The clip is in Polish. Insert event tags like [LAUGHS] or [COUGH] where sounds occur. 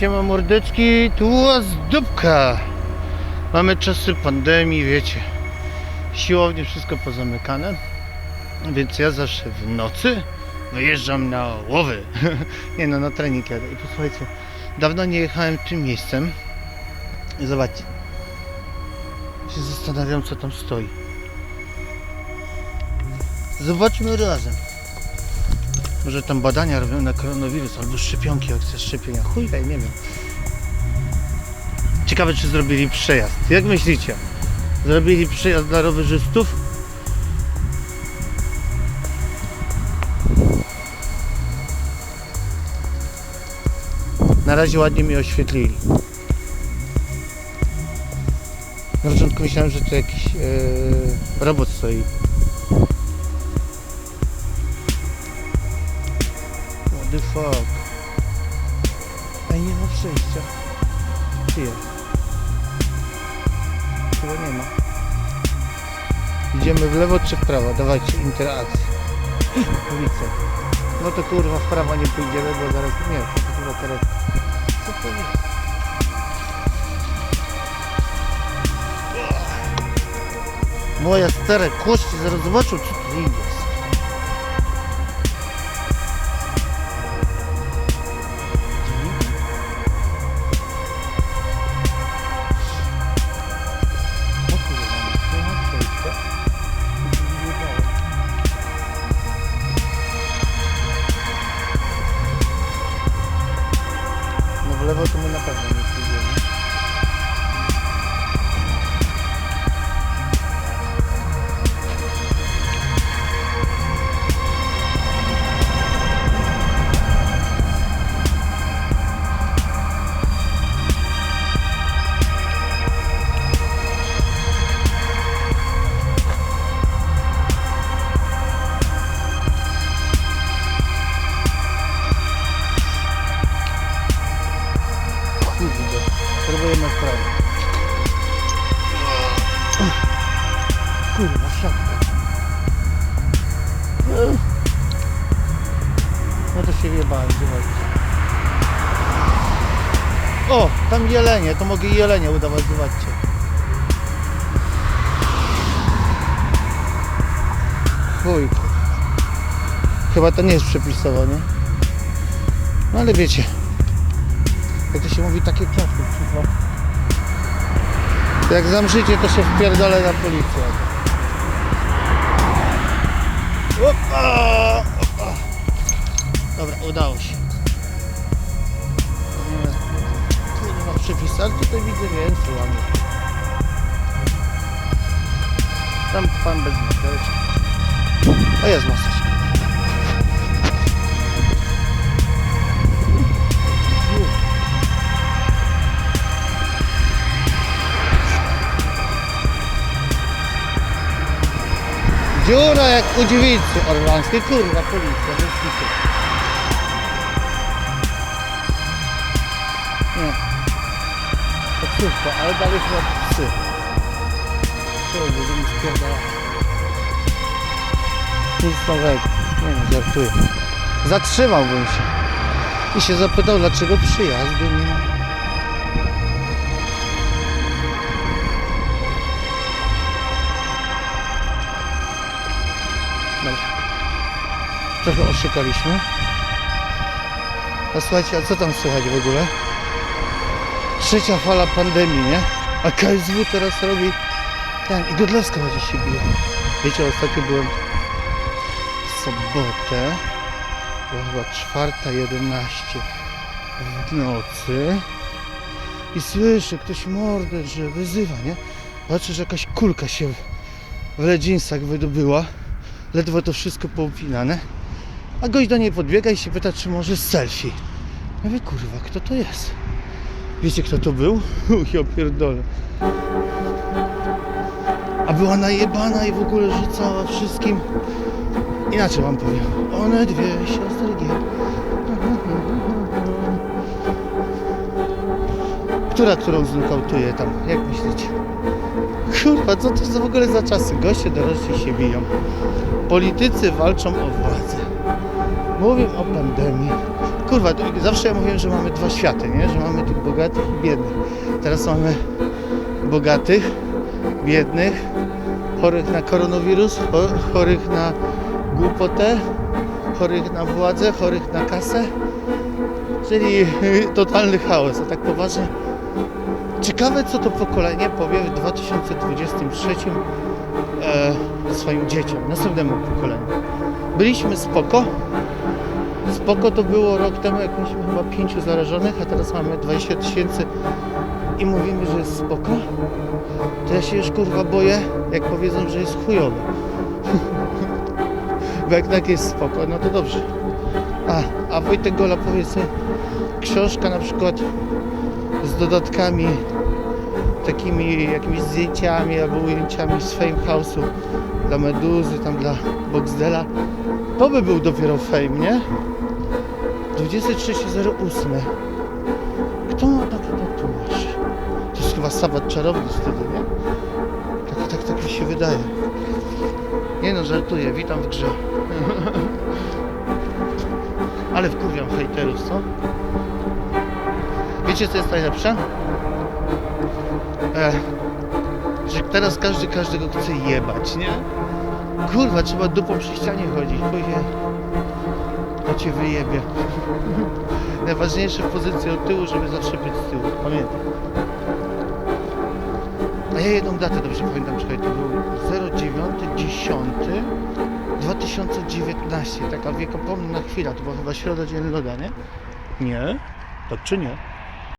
Siema mordeczki, tu dupka. Mamy czasy pandemii, wiecie. Siłownie wszystko pozamykane. Więc ja zawsze w nocy wyjeżdżam na łowy. [LAUGHS] nie no, na trening jadę. I posłuchajcie, dawno nie jechałem tym miejscem. Zobaczcie. Się zastanawiam co tam stoi. Zobaczmy razem. Może tam badania robią na koronawirus albo szczepionki, akcja szczepienia. Chuj, nie wiem. Ciekawe, czy zrobili przejazd. Jak myślicie? Zrobili przejazd dla rowerzystów? Na razie ładnie mi oświetlili. Na początku myślałem, że to jakiś e, robot stoi. The fuck? Ej, nie ma przejścia. Jest? Chyba nie ma. Idziemy w lewo czy w prawo? Dawajcie interakcję. [LAUGHS] Ulicę. No to kurwa w prawo nie pójdziemy, bo zaraz... Nie, to chyba karetka. Co to jest? Moja stare kości zaraz zobaczą co tu jest. Kurwa, siatka. No to się wjebałem, zobaczcie. O, tam jelenie, to mogę jelenie udawać, zobaczcie. Chuj. Chyba to nie jest przepisowo, nie? No ale wiecie, jak to się mówi, takie kwiatki przyszło. Jak zamrzycie, to się wpierdolę na policję. Opa, opa. Dobra, udało się. Tu nie ma tutaj widzę więcej. Tam pan bez maseczki. O jest maseczka. Dziura jak u dziewicy orlańskiej, kurwa, policja, bez kitu. Nie. Taksówka, ale dalej chyba psy. Co, będziemy spierdalać. Nic nowego. Nie no, żartuję. Zatrzymałbym się. I się zapytał, dlaczego przyjazdu nie ma. Trochę oszukaliśmy. A słuchajcie, a co tam słychać w ogóle? Trzecia fala pandemii, nie? A KSW teraz robi ten i Godlewska będzie się biła. Wiecie, ostatnio byłem w sobotę, była chyba czwarta jedenaście w nocy i słyszę, ktoś mordę, że wyzywa, nie? Patrzę, że jakaś kulka się w ledzinsach wydobyła ledwo to wszystko poupinane. A gość do niej podbiega i się pyta, czy może selfie. Ja mówię, kurwa, kto to jest? Wiecie, kto to był? Uch, [LAUGHS] ja pierdolę. A była najebana i w ogóle rzucała wszystkim. Inaczej wam powiem. One dwie siostry G. [LAUGHS] Która którą znokautuje tam? Jak myślicie? Kurwa, co to w ogóle za czasy? Goście dorośli się biją. Politycy walczą o władzę. Mówię o pandemii. kurwa, zawsze ja mówiłem, że mamy dwa światy, nie? Że mamy tych bogatych i biednych. Teraz mamy bogatych, biednych, chorych na koronawirus, cho- chorych na głupotę, chorych na władzę, chorych na kasę. Czyli [LAUGHS] totalny chaos, a tak poważnie. Ciekawe, co to pokolenie powie w 2023 e, swoim dzieciom, następnemu pokoleniu. Byliśmy spoko. Spoko to było rok temu, jak mieliśmy chyba pięciu zarażonych, a teraz mamy 20 tysięcy i mówimy, że jest spoko. To ja się już kurwa boję, jak powiedzą, że jest chujowo. [LAUGHS] Bo jak tak jest spoko, no to dobrze. A, a Wojtek Gola powiedz sobie, książka na przykład z dodatkami, takimi jakimiś zdjęciami albo ujęciami z Fame House'u dla Meduzy, tam dla Boxdela, to by był dopiero fame, nie? 23.08 Kto ma taki tatuaż? To jest chyba sabat czarowny wtedy, nie? Tak, tak, tak mi się wydaje. Nie no, żartuję, witam w grze. [LAUGHS] Ale wkurwiam hejterów, co? Wiecie co jest najlepsze? E, że teraz każdy każdego chce jebać, nie? Kurwa, trzeba dupą przy ścianie chodzić, bo je... Cię wyjebie. [LAUGHS] Najważniejsze w pozycji od tyłu, żeby zawsze być z tyłu, pamiętaj. A ja jedną datę dobrze pamiętam, czekaj, to był 09.10.2019, taka wiekopomna chwila, to była chyba środa dzień loda, nie? Nie? Tak czy nie?